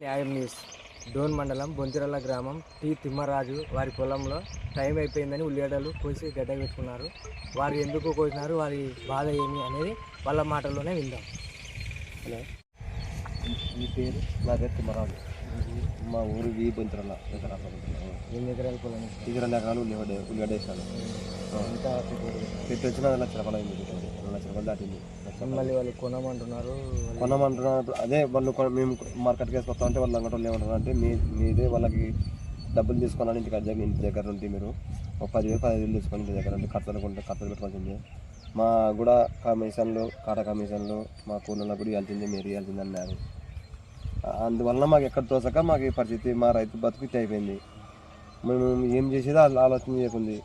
న్యాయం న్యూస్. డోన్ మండలం బొంతిరల్ల గ్రామం టి తిమ్మరాజు వారి పొలంలో టైం అయిపోయిందని ఉల్లిగడ్డలు కోసి గడ్డ పెట్టుకున్నారు. వారు ఎందుకు కోసినారు వారి బాధ ఏమి అనేది వాళ్ళ మాటల్లోనే విందాం. హలో మీ పేరు? నా పేరు తిమ్మరాజు. మా ఊరు వి బొంతిరల్ల ఎకరా ఎన్ని ఎకరాల పొలం ఇది రెండు ఎకరాలు ఉల్లిగడ్డ ఉల్లిగడ్డ వేసాను పెట్టుబడి? పెట్టి వచ్చిన లక్ష రూపాయలు లక్ష రూపాయలు దాటింది. మళ్ళీ వాళ్ళు కొనమంటున్నారు. కొనమంటున్నారు. అదే వాళ్ళు మేము మార్కెట్కి వేసుకొస్తా ఉంటే వాళ్ళు అంగటోళ్ళు ఏమంటారు అంటే మీ మీదే వాళ్ళకి డబ్బులు తీసుకున్నాను ఇంటికి అర్జెంట్ ఇంటి దగ్గర నుండి మీరు ఒక పదివేలు పదిహేను వేలు తీసుకొని ఇంటి దగ్గర నుండి ఖర్చులు కొంటే ఖర్చులు పెట్టుకోవాల్సిందే. మా కూడా కమిషన్లు కాటా కమిషన్లు మా కూలీలకు కూడా ఇవ్వాల్సిందే మీరు ఇవ్వాల్సిందే అన్నారు. అందువలన మాకు ఎక్కడ తోసక మాకు ఈ పరిస్థితి మా రైతు బతుకు అయిపోయింది. మేము ఏం చేసేదో ఆలోచన చేయకుంది.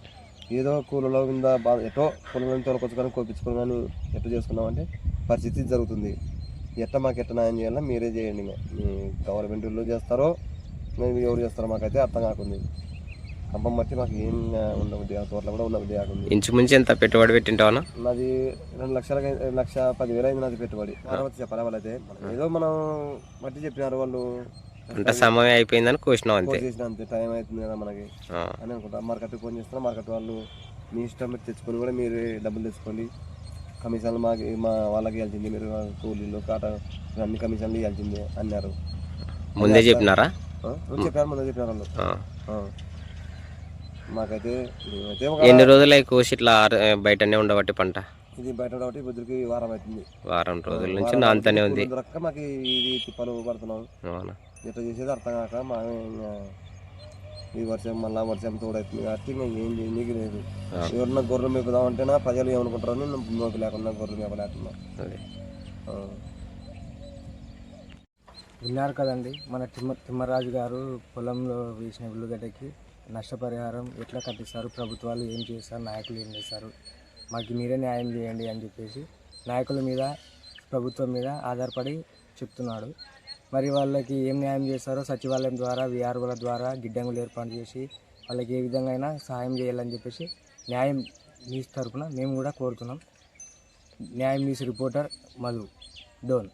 ఏదో కూలలో కింద బా- ఎటో కూలలో తోలుకొచ్చుకొని కోపించుకొని కానీ ఎట్లా చేసుకున్నామంటే పరిస్థితి జరుగుతుంది. ఎట్లా మాకు ఎట్లా న్యాయం చేయాలో మీరే చేయండి ఇంకా. మీ గవర్నమెంట్ వాళ్ళు చేస్తారో మేము ఎవరు చేస్తారో మాకైతే అర్థం కాకుంది. కంపం బట్టి మాకు ఏం ఉండబుద్ధి తోటలో కూడా ఉండబుద్ధి కాకుంది. ఇంచుమించు ఎంత పెట్టుబడి పెట్టింటావనా నాది రెండు లక్షల లక్ష పదివేలు అయింది నాది పెట్టుబడి. తర్వాత చెప్పాలి వాళ్ళైతే? ఏదో మనం బట్టి చెప్పినారు వాళ్ళు. పంట సమయం అయిపోయిందని కోసినావు అంతే. అంతే టైం అవుతుంది కదా మనకి. అని అనుకుంటా. మార్కెట్ ఫోన్ చేస్తున్నా మార్కెట్ వాళ్ళు మీ ఇష్టం మీరు తెచ్చుకొని కూడా మీరే డబ్బులు తెచ్చుకోండి. కమిషన్లు మాకు మా వాళ్ళకి ఇవ్వాల్సింది మీరు కూలీలు కాట అన్ని కమిషన్లు ఇవ్వాల్సిందే అన్నారు. ముందే చెప్పినారా? చెప్పారు ముందు చెప్పారు వాళ్ళు. మాకైతే ఎన్ని రోజులు అయి కోసి ఇట్లా బయటనే ఉండబట్టి పంట? ఇది బయట కాబట్టి బుద్ధుడికి వారం అవుతుంది. వారం రోజుల నుంచి నాంతనే. ఉంది. దొరక్క మాకు ఇది తిప్పలు పడుతున్నాం. అవునా? ఎట్లా చేసేది అర్థం కాక మా ఈ వర్షం మళ్ళా వర్షం తోడవుతుంది కాబట్టి ఇంకా ఏం చేయనీకి లేదు. ఎవరన్నా గొర్రెలు మేపుదామంటేనా ప్రజలు ఏమనుకుంటారో నేను మేపు లేకుండా గొర్రెలు మేపలేకున్నా. విన్నారు కదండి మన తిమ్మ తిమ్మరాజు గారు పొలంలో వేసిన ఉల్లిగడ్డకి నష్టపరిహారం ఎట్లా కట్టిస్తారు ప్రభుత్వాలు ఏం చేస్తారు నాయకులు ఏం చేస్తారు మాకు మీరే న్యాయం చేయండి అని చెప్పేసి నాయకుల మీద ప్రభుత్వం మీద ఆధారపడి చెప్తున్నాడు మరి వాళ్ళకి ఏం న్యాయం చేస్తారో సచివాలయం ద్వారా విఆర్ఓల ద్వారా గిడ్డంగులు ఏర్పాటు చేసి వాళ్ళకి ఏ విధంగా అయినా సహాయం చేయాలని చెప్పేసి న్యాయం న్యూస్ తరఫున మేము కూడా కోరుతున్నాం. న్యాయం న్యూస్ రిపోర్టర్ మధు డోన్.